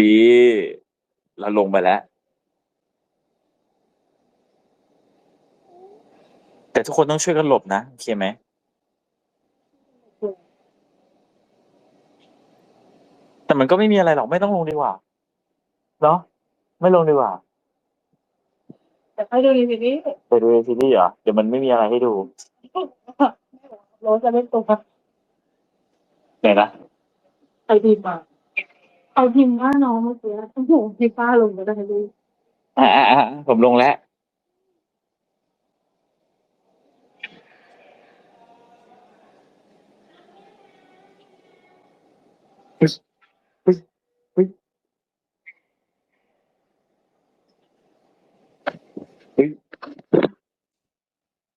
ดีเราลงไปแล้ว แต่ทุกคนต้องช่วยกันหลบนะโอเคไหมแต่มันก็ไม่มีอะไรหรอกไม่ต้องลงดีกว่าเนาะไม่ลงดีกว่า แต่ให้ดูในทีนี้ไปดูในซีรีส์เหรอเดี๋ยวมันไม่มีอะไรให้ดูรถจะไม่ตรงกับไหนนะไอพิมพ์มา เอาพิมพ์ว่าน้องเมื่อกี้ต้องหูพี่ป้าลงก็ได้ดูอ่าอ่าอ่าผมลงแล้ว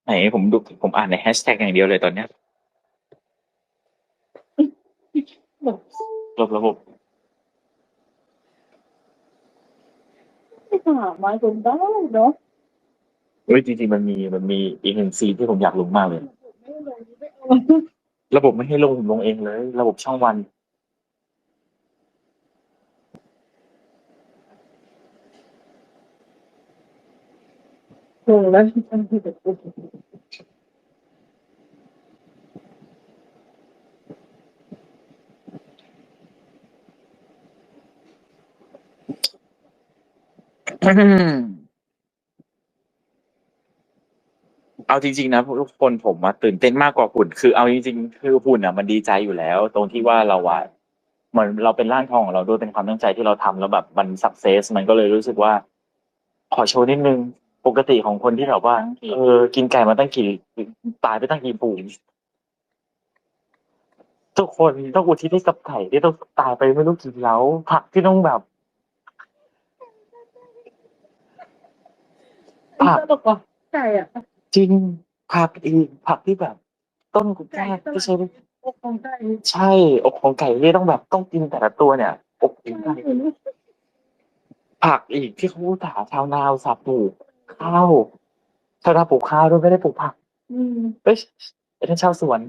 ไหนผมดูผมอ่านในแฮชแท็กอย่างเดียวเลยตอนเนี้ยแบบระบบระบบ ไม่หาไม้คนได้เนาะเฮ้ยจริงๆมันมีมันมีอีกหนึ่งซีนที่ผมอยากลงมากเลยไม่ลงไม่เอาระบบไม่ให้ลงผมลงเองเลย ระบบช่องวันลงแล้วฉันที่แบบ เอาจริงๆนะทุกคนผมมาตื่นเต้นมากกว่าหุ่น คือเอาจริงๆคือหุ่นอะ มันดีใจอยู่แล้ว ตรงที่ว่าเราว่าเหมือนเราเป็นร่างทองของเราด้วยเป็นความตั้งใจที่เราทำแล้วแบบมันสักเซส มันก็เลยรู้สึกว่า ขอโชว์นิดนึง ปกติของคนที่แบบว่า เออ กินไก่มาตั้งกี่ตายไปตั้งกี่ฝูงทุกคนต้องอุทิศให้กับไก่ที่ต้องตายไปไม่รู้กี่เล้าผักที่ต้องแบบ ผักบอกว่าไก่อะจริงผักอีกผักที่แบบ ต้นกุแก้ที่ใช้พวกของไก่ใช่อกของไก่ที่ต้องแบบต้องกินแต่ละตัวเนี่ยอกของไก่ผักอีกที่เขาถาชาวนาวสับปลูกข้าวชาวนาปลูกข้าวด้วยไม่ได้ปลูกผัก อืมเอ้ยเป็นชาวสวน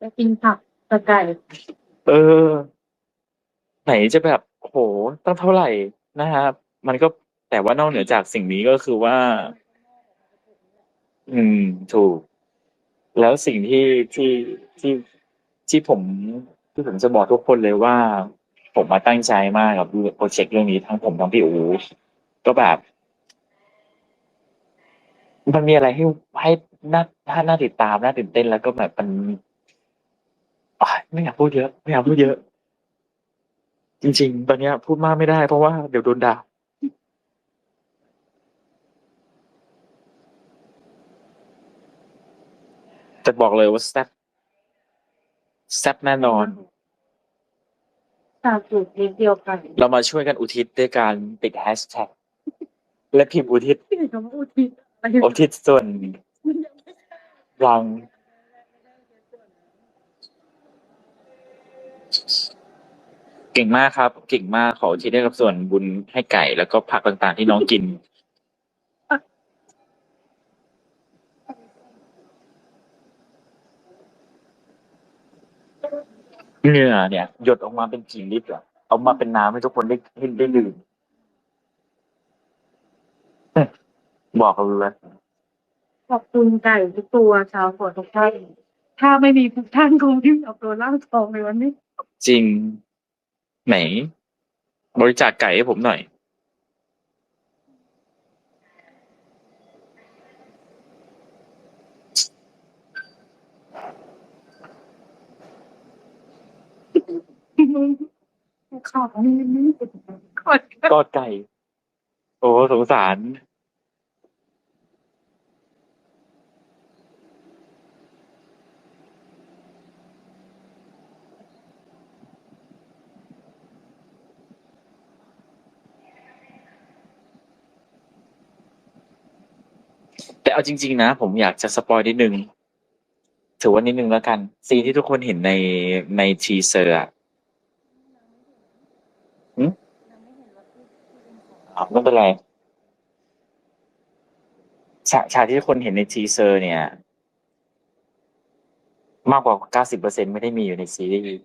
จะกินผักตะไก่เออ ไหนจะแบบโหตั้งเท่าไหร่นะครับ มันก็ แต่ว่านอกเหนือจากสิ่งนี้ก็คือว่า อืม ถูก แล้วสิ่งที่ที่ที่ที่ผมที่ผมจะบอกทุกคนเลยว่า ผมมาตั้งใจมากกับโปรเจกต์เรื่องนี้ทั้งผมทั้งพี่อูก็แบบ มันมีอะไรให้ให้น่าน่าน่าติดตามน่าตื่นเต้นแล้วก็แบบมันอะไม่อยากพูดเยอะ ไม่อยากพูดเยอะ จริง ๆ ตอนเนี้ย พูดมากไม่ได้เพราะว่าเดี๋ยวโดนด่า แต่บอกเลยว่าแซ่บแซ่บแน่นอน สาสูตรนิดเดียวกันเรามาช่วยกันอุทิศด้วยการติดแฮชแท็กและพิมพ์อุทิศ ที่คำว่าอุทิศอะไรอุทิศส่วนรังเก่งมากครับ เก่งมากขออุทิศให้กับส่วนบุญให้ไก่ แล้วก็ผักต่างๆที่น้องกิน เหงื่อเนี่ยหยดออกมาเป็นกี่ลิตรอะเอามาเป็นน้ำให้ทุกคนได้ได้ได้ดื่ม บอกเขาเลย ขอบคุณไก่ทุกตัวชาวสวนทุกท่านถ้าไม่มีทุกท่านคงที่เอาตัวร่างทองในวันนี้ จริง ไหน บริจาคไก่ให้ผมหน่อย ข่าวนี้นี่กดกอดไก่ โอ้สงสาร แต่เอาจริง ๆ นะ ผมอยากจะสปอยนิดนึง ถือว่านิดนึงแล้วกัน ซีนที่ทุกคนเห็นในในทีเซอร์อะ อ๋อไม่เป็นไรฉากฉากที่ทุกคนเห็นในทีเซอร์ เนี่ย มากกว่า90%ไม่ได้มีอยู่ในซีรีส์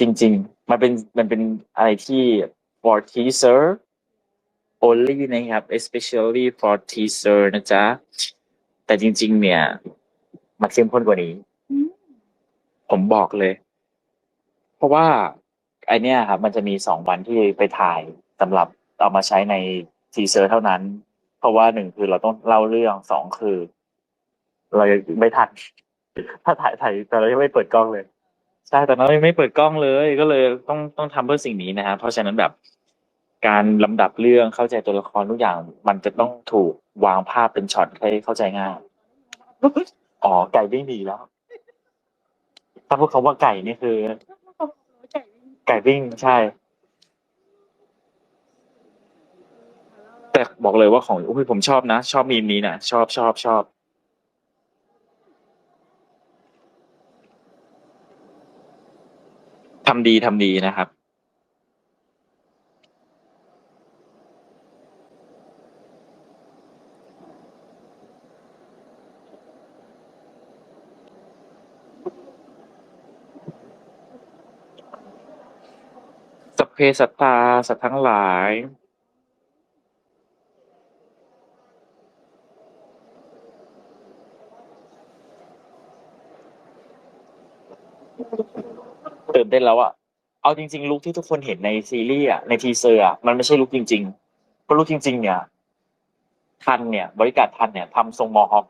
จจริง ๆ มันเป็นมันเป็นอะไรที่ for teaser only นะครับ especially for teaser นะจ๊ะ แต่จริง ๆ เนี่ย มันเข้มข้นกว่านี้อืมผมบอกเลย เพราะว่า ไอเนี้ยครับ มันจะมีสองวันที่ไปถ่ายสำหรับ เอามาใช้ในทีเซอร์เท่านั้น เพราะว่าหนึ่งคือเราต้องเล่าเรื่องสองคือ เรายังไม่ทันถ้าถ่ายถ่ายแต่เรายังไม่เปิดกล้องเลยใช่แต่เรายังไม่เปิดกล้องเลย ก็เลยต้องต้องทำเพื่อสิ่งนี้นะครับเพราะฉะนั้นแบบการลำดับเรื่องเข้าใจตัวละครทุกอย่าง มันจะต้องถูกวางภาพเป็นช็อตให้เข้าใจง่ายอ๋อไก่วิ่งหนีแล้ว ถ้าพูดคำว่าไก่นี่คือ ไก่วิ่งใช่ แต่บอกเลยว่าของอุ้ยผมชอบนะ ชอบมีมนี้นะชอบชอบชอบทำดีทำดีนะครับ สัพเพสัตตาสัตว์ทั้งหลาย ตื่นเต้นแล้วอะเอาจริง ๆ ลุคที่ทุกคนเห็นในซีรีส์อะในทีเซอร์อะมันไม่ใช่ลุคจริงๆเพราะลุคจริง ๆ เนี่ย ทันเนี่ย บริการทันเนี่ยทำทรงมอฮอค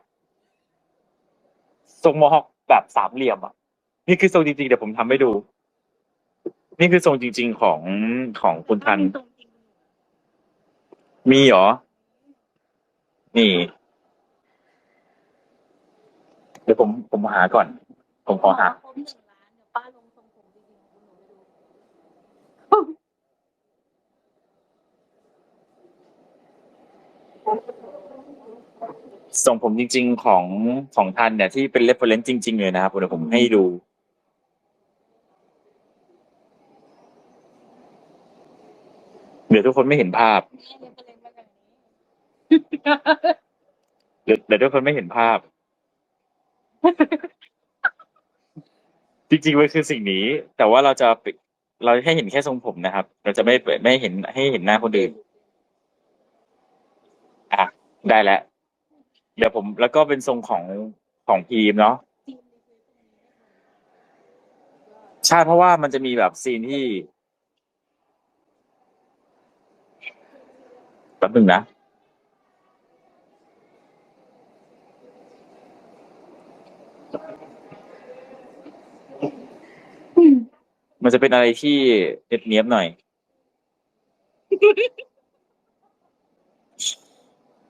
ทรงมอฮอคแบบสามเหลี่ยมอะนี่คือทรงจริงๆเดี๋ยวผมทำให้ดู นี่คือทรงจริง ๆของของคุณทัน มีเหรอ นี่ เดี๋ยวผมผมหาก่อน ผมขอหา ครบหนึ่งล้านเดี๋ยวป้าลงทรงผมดีๆของคุณหนูไปดู ส่งผมจริง ๆ ของของทันเนี่ยที่เป็นเรฟเฟรนซ์จริง ๆ เลยนะครับเดี๋ยวผมให้ดู เดี๋ยวทุกคนไม่เห็นภาพ เดี๋ยวเดี๋ยวทุกคนไม่เห็นภาพ จริงๆมันคือสิ่งนี้ แต่ว่าเราจะปิดเราให้เห็นแค่ทรงผมนะครับ เราจะไม่เปิดไม่เห็นให้เห็นหน้าคนอื่น ได้แล้วเดี๋ยวผมแล้วก็เป็นทรงของของพีมเนาะใช่เพราะว่ามันจะมีแบบซีนที่แป๊บหนึ่งนะมันจะเป็นอะไรที่เนียบเนียบๆหน่อย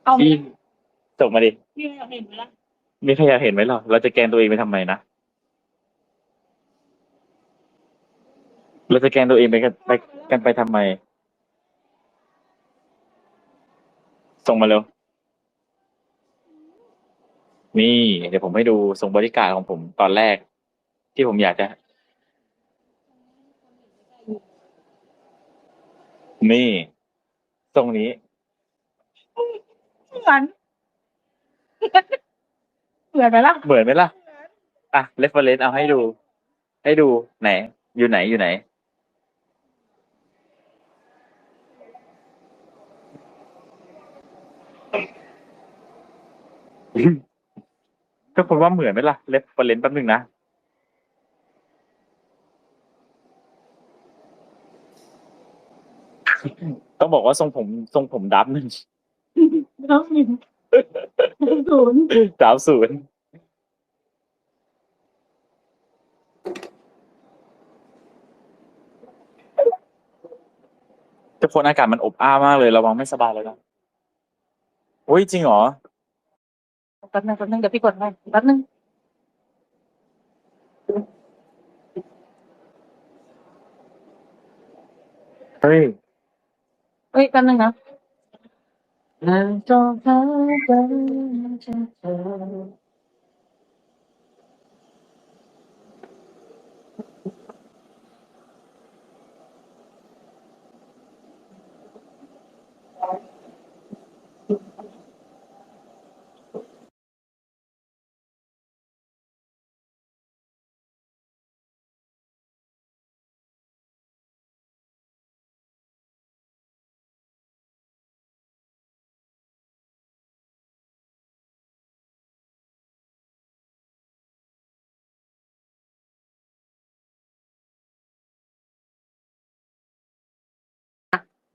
เอาไหมที่ส่งมาดิ พี่อยากเห็นไหมล่ะมีใครอยากเห็นไหมล่ะเราจะแกล้งตัวเองไปทำไมนะ เราจะแกล้งตัวเองไปกันไปกันไปทำไม ส่งมาเร็ว นี่ เดี๋ยวผมให้ดูทรงบริการของผมตอนแรก ที่ผมอยากจะ นี่ทรงนี้ เหมือนเหมือนไหมล่ะเหมือนไหมล่ะ อะเรฟเฟรนซ์เอาให้ดู ให้ดูไหน อยู่ไหนอยู่ไหน ทุกคนว่าเหมือนไหมล่ะเรฟเฟรนซ์แป๊บหนึ่งนะ ต้องบอกว่าทรงผมทรงผมดับหนึ่ง น้องหนึ่งศูนย์สามศูนย์ทุกคนอากาศมันอบอ้าวมากเลยระวังไม่สบายเลยนะอุ้ยจริงเหรอแป๊บนึงแป๊บนึงเดี๋ยวพี่กดให้แป๊บนึงเฮ้ยเอ้ยแป๊บนึงนะ เราจจะหากันจะเจอ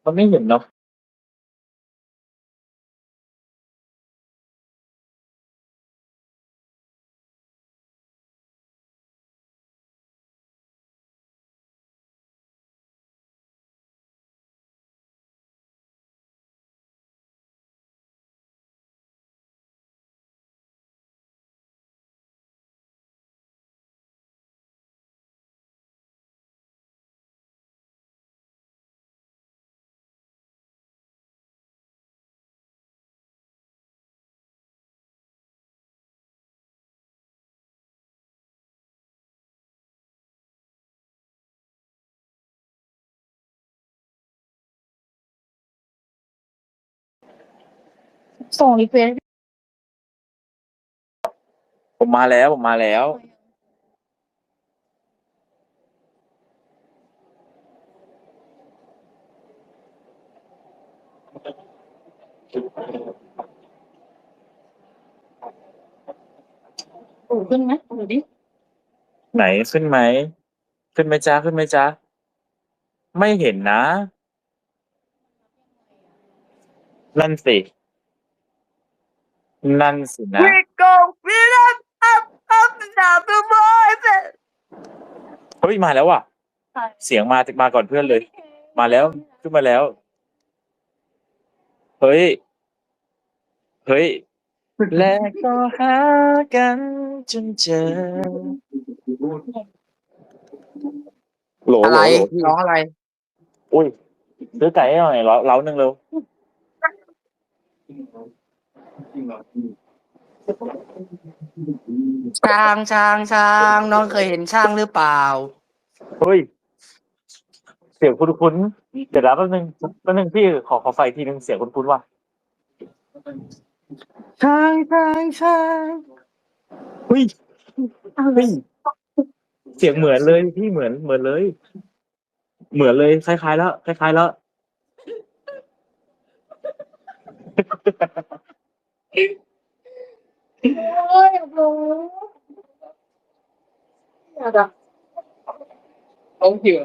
มันไม่เห็นเนาะ ส่งรีเควสผมมาแล้ว ผมมาแล้วอู่ขึ้นไหมดูดิไหนขึ้นไหม ขึ้นไหมจ้าขึ้นไหมจ้าไม่เห็นนะ นั่นสิ นั่นสินะ We go, we up, up, up, down the boys. เฮ้ยมาแล้วว่ะ เสียงมาจากมาก่อนเพื่อนเลย มาแล้วขึ้นมาแล้ว เฮ้ย เฮ้ย และก็หากันจนเจอโหลอะไรโหลร้องอะไร อุ้ยซื้อไก่ให้หน่อยเล้าเล้าหนึ่งเร็ว ช้างช้างช้างน้องเคยเห็นช้างหรือเปล่า เฮ้ย เสียงคุ้นๆเดี๋ยวนะแป๊บนึงแป๊บนึงพี่ขอขอไฟทีนึงเสียงคุ้นๆว่ะช้างช้างช้างเฮ้ยเฮ้ยเสียงเหมือนเลยพี่เหมือนเหมือนเลย เหมือนเลยคล้ายๆแล้วคล้ายๆแล้ว โอ้ยโอ้อยากอะต้องหิว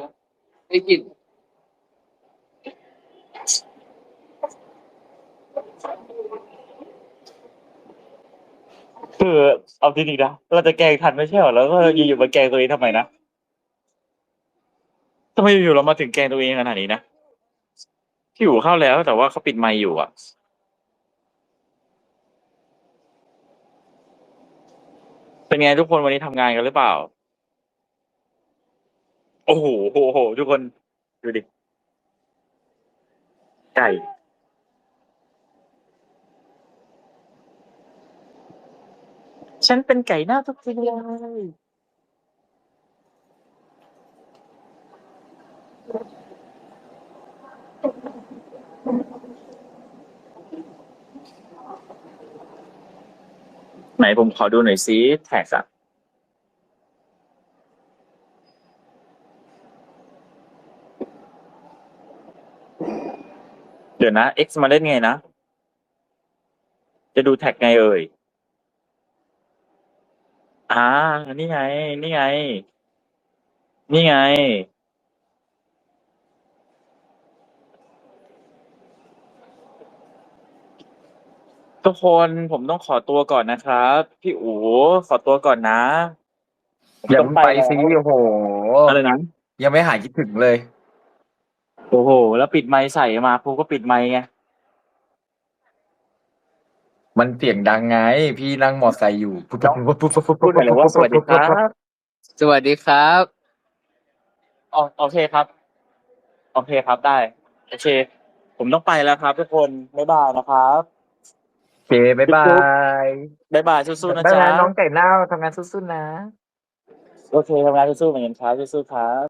ได้กินคือเอาจริงๆนะเราจะแกล้งทันไม่ใช่เหรอแล้วก็อยู่ๆมาแกล้งตัวเองทำไมนะทำไมอยู่ๆเรามาถึงแกล้งตัวเองขนาดนี้นะพี่อยู่เข้าแล้วแต่ว่าเขาปิดไมค์อยู่อะ เป็นไงทุกคนวันนี้ทำงานกันหรือเปล่า โอ้โหโหโห ทุกคน ดูดิ ไก่ ฉันเป็นไก่หน้าทุกทีเลย ไหนผมขอดูหน่อยซิแท็กอะเดี๋ยวนะ X มาเล่นไงนะ จะดูแท็กไงเอ่ย อ่า นี่ไง นี่ไง นี่ไง ทุกคนผมต้องขอตัวก่อนนะครับ พี่อู๋ขอตัวก่อนนะผมอย่าต้เพิ่งไปแล้วสิโอ้โห อะไรนะยังไม่หายคิดถึงเลย โอ้โห แล้วปิดไมค์ใส่มาผมก็ปิดไมค์ไงมันเสียงดังไง พี่นั่งมอไซค์อยู่ปุ๊บปุ๊บปุ๊บปุ๊บปุ๊บพูดไปเลยว่าสวัสดีครับสวัสดีครับ อ๋อโอเคครับ โอเคครับได้ โอเค ผมต้องไปแล้วครับ ทุกคนบ๊ายบายนะครับโอ เคบ๊ายบายบ๊ายบายสู้ๆนะบ๊ายจ๊ะ บายน้องไก่เน่าทำงานสู้ๆนะ โอเคทำงานสู้ๆเหมือนกันครับสู้ๆครับ